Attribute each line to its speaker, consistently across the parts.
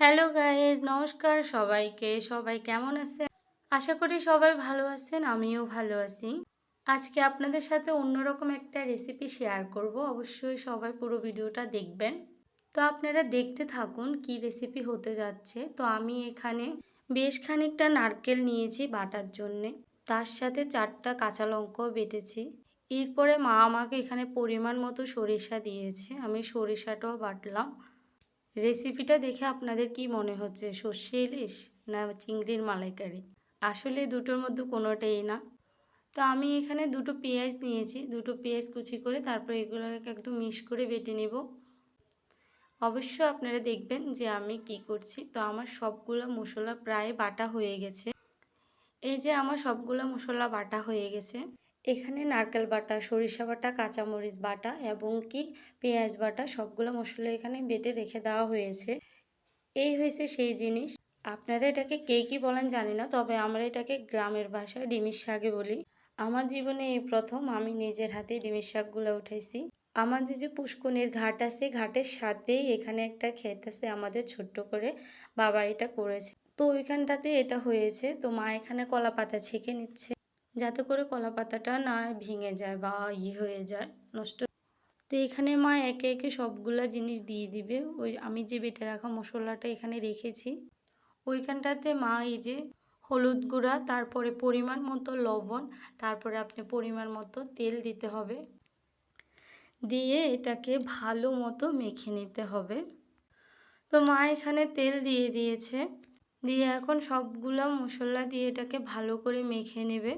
Speaker 1: Hello guys নমস্কার সবাইকে। সবাই কেমন আছেন? আশা করি সবাই ভালো আছেন, আমিও ভালো আছি। আজকে আপনাদের সাথে অন্যরকম একটা রেসিপি শেয়ার করব। অবশ্যই সবাই পুরো ভিডিওটা দেখবেন। তো আপনারা দেখতে থাকুন কি রেসিপি হতে যাচ্ছে। তো আমি এখানে বেশ খানিকটা নারকেল নিয়েছি বাটার জন্যে। তার সাথে চারটা কাঁচা লঙ্কাও বেটেছি। এরপরে মা আমাকে এখানে পরিমাণ মতো সরিষা দিয়েছে। আমি সরিষাটাও বাটলাম। রেসিপিটা দেখে আপনাদের কি মনে হচ্ছে? সর্ষে ইলিশ না চিংড়ির মালাইকারি? আসলে দুটোর মধ্যে কোনোটাই না। তো আমি এখানে দুটো পেঁয়াজ নিয়েছি। দুটো পেঁয়াজ কুচি করে তারপর এগুলোকে একদম মিশ করে বেটে নেব। অবশ্য আপনারা দেখবেন যে আমি কি করছি। তো আমার সবগুলো মশলা প্রায় বাটা হয়ে গেছে। এই যে আমার সবগুলো মশলা বাটা হয়ে গেছে। এখানে নারকেল বাটা, সরিষা বাটা, কাঁচামরিচ বাটা এবং কি পেঁয়াজ বাটা সবগুলো মশলা এখানে বেটে রেখে দেওয়া হয়েছে। এই হয়েছে সেই জিনিস। আপনারা এটাকে কে কী বলেন জানি না, তবে আমরা এটাকে গ্রামের ভাষায় ডিমির শাকে বলি। আমার জীবনে এই প্রথম আমি নিজের হাতে ডিমির শাকগুলো উঠাইছি। আমাদের যে পুষ্কনের ঘাট আছে, ঘাটের সাথেই এখানে একটা ক্ষেত আছে আমাদের ছোট্ট করে বাবা এটা করেছে। তো ওইখানটাতে এটা হয়েছে। তো মা এখানে কলা পাতা ছেঁকে নিচ্ছে। যাতে করে কলা পাতাটা না ভেঙে যায় বা ই হয়ে যায়, নষ্ট তো এখানে মা একে একে সবগুলা জিনিস দিয়ে দিবে। ওই আমি যে বেটে রাখা মশলাটা এখানে রেখেছি, ওইখানটাতে মা এই যে হলুদ গুঁড়া, তারপরে পরিমাণ মতো লবণ, তারপরে আপনি পরিমাণ মতো তেল দিতে হবে। দিয়ে এটাকে ভালো মতো মেখে নিতে হবে। তো মা এখানে তেল দিয়ে দিয়েছে। দিয়ে এখন সবগুলো মশলা দিয়ে এটাকে ভালো করে মেখে নেবে।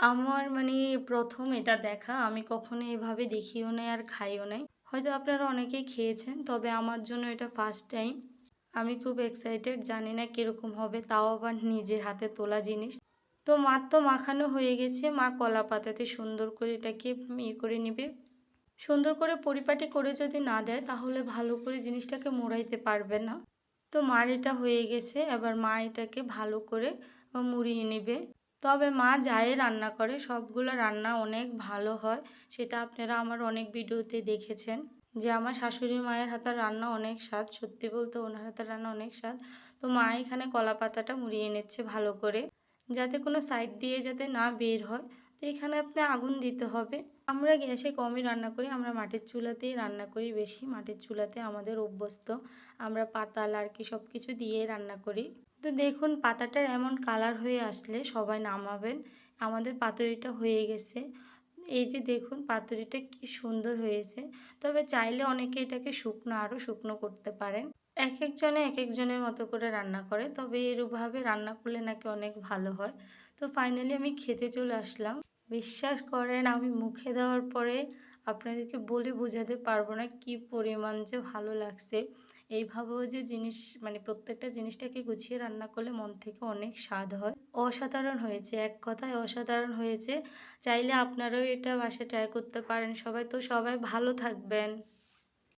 Speaker 1: আমার মানে প্রথম এটা দেখা, আমি কখনো এভাবে দেখিও নাই আর খাইও নাই। হয়তো আপনারা অনেকেই খেয়েছেন, তবে আমার জন্য এটা ফার্স্ট টাইম আমি খুব এক্সাইটেড জানি না কীরকম হবে, তাও আবার নিজের হাতে তোলা জিনিস। তো মার তো মাখানো হয়ে গেছে, মা কলা পাতাতে সুন্দর করে এটাকে ইয়ে করে নেবে। সুন্দর করে পরিপাটি করে যদি না দেয়, তাহলে ভালো করে জিনিসটাকে মোড়াইতে পারবে না। তো মার এটা হয়ে গেছে, এবার মা এটাকে ভালো করে মুড়িয়ে নেবে। তবে মা যাই রান্না করে, সবগুলো রান্না অনেক ভালো হয়। সেটা আপনারা আমার অনেক ভিডিওতে দেখেছেন যে আমার শাশুড়ি মায়ের হাতের রান্না অনেক স্বাদ। সত্যি বলতে ওনার হাতের রান্না অনেক স্বাদ। তো মা এখানে কলা পাতাটা মুড়িয়ে নিচ্ছে ভালো করে, যাতে কোনো সাইড দিয়ে যাতে না বের হয়। তো এখানে আপনি আগুন দিতে হবে। আমরা গ্যাসে কমই রান্না করি, আমরা মাটির চুলাতেই রান্না করি বেশি। মাটির চুলাতে আমাদের অভ্যস্ত। আমরা পাতাল আর কি সব কিছু দিয়ে রান্না করি। তো দেখুন, পাতাটার এমন কালার হয়ে আসলে সবাই নামাবেন। আমাদের পাতুরিটা হয়ে গেছে। এই যে দেখুন, পাতুরিটা কি সুন্দর হয়েছে। তবে চাইলে অনেকে এটাকে শুকনো আরও শুকনো করতে পারেন। এক একজনে এক একজনের মতো করে রান্না করে, তবে এরূপভাবে রান্না করলে নাকি অনেক ভালো হয়। তো ফাইনালি আমি খেতে চলে আসলাম। বিশ্বাস করেন, আমি মুখে দেওয়ার পরে আপনাদেরকে বলে বোঝাতে পারব না কি পরিমাণ যে ভালো লাগছে। এইভাবেও যে জিনিস মানে প্রত্যেকটা জিনিসটাকে গুছিয়ে রান্না করলে মন থেকে অনেক স্বাদ হয়। অসাধারণ হয়েছে, এক কথায় অসাধারণ হয়েছে। চাইলে আপনারাও এটা বাসায় ট্রাই করতে পারেন। সবাই তো সবাই ভালো থাকবেন।